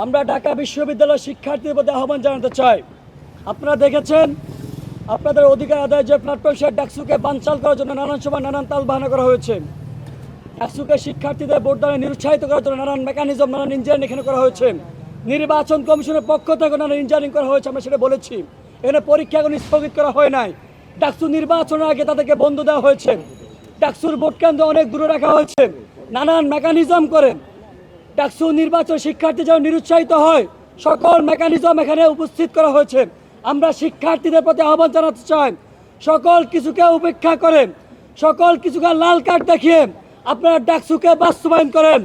আমরা ঢাকা বিশ্ববিদ্যালয়ের শিক্ষার্থীদের প্রতি আহ্বান জানাতে চাই। আপনারা দেখেছেন, আপনাদের অধিকার আদায় যে প্ল্যাটফর্ম সে ডাকসুকে বানচাল করার জন্য নানান সময় নানান তাল বাহানা করা হয়েছে। ডাকসুকে শিক্ষার্থীদের ভোটদানে নিরুৎসাহিত করার জন্য নানান মেকানিজম নানান ইঞ্জিনিয়ারিং এখানে করা হয়েছে। নির্বাচন কমিশনের পক্ষ থেকে নানান ইঞ্জিনিয়ারিং করা হয়েছে, আমরা সেটা বলেছি। এখানে পরীক্ষা এখন স্থগিত করা হয় নাই। ডাকসু নির্বাচনের আগে তাদেরকে বন্ধ দেওয়া হয়েছে। ডাকসুর ভোট কেন্দ্র অনেক দূরে রাখা হয়েছে। নানান মেকানিজম করে ডাকসু নির্বাচন শিক্ষার্থী যেন নিরুৎসাহিত হয়, সকল মেকানিজম এখানে উপস্থিত করা হয়েছে। আমরা শিক্ষার্থীদের প্রতি আহ্বান জানাতে চাই, সকল কিছুকে উপেক্ষা করেন, সকল কিছুকে লাল কার্ড দেখিয়ে আপনারা ডাকসুকে বাস্তবায়ন করেন।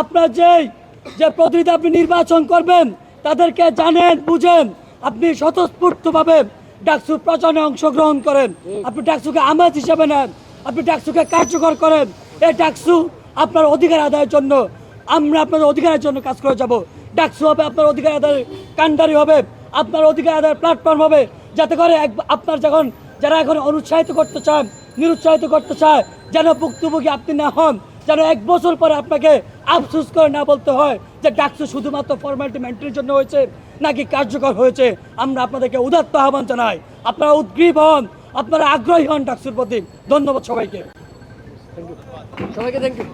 আপনার যেই, যে প্রতিনিধি আপনি নির্বাচন করবেন, তাদেরকে জানেন, বুঝেন, আপনি স্বতঃস্ফূর্তভাবে ডাকসু প্রচারে অংশগ্রহণ করেন। আপনি ডাকসুকে আমাজ হিসাবে নেন, আপনি ডাকসুকে কার্যকর করেন। এই ডাকসু আপনার অধিকার আদায়ের জন্য আমরা আপনাদের অধিকারের জন্য কাজ করে যাব। ডাকসু হবে আপনার অধিকার আদায়ের কান্ডারি হবে, আপনার অধিকার আদায়ের প্ল্যাটফর্ম হবে। যাতে করে আপনার যখন, যারা এখন অনুৎসাহিত করতে চান, নিরুৎসাহিত করতে চায়, যেন ভুক্তভোগী আপনি না হন, যেন এক বছর পরে আপনাকে আফসোস করে না বলতে হয় যে ডাকসু শুধুমাত্র ফর্মালিটি মেনটেনের জন্য হয়েছে, নাকি কার্যকর হয়েছে। আমরা আপনাদেরকে উদাত্ত আহ্বান জানাই। আপনারা উদ্গ্রীব হন, আপনারা আগ্রহী হন ডাকসুর প্রতি। ধন্যবাদ সবাইকে। সবাইকে থ্যাংক ইউ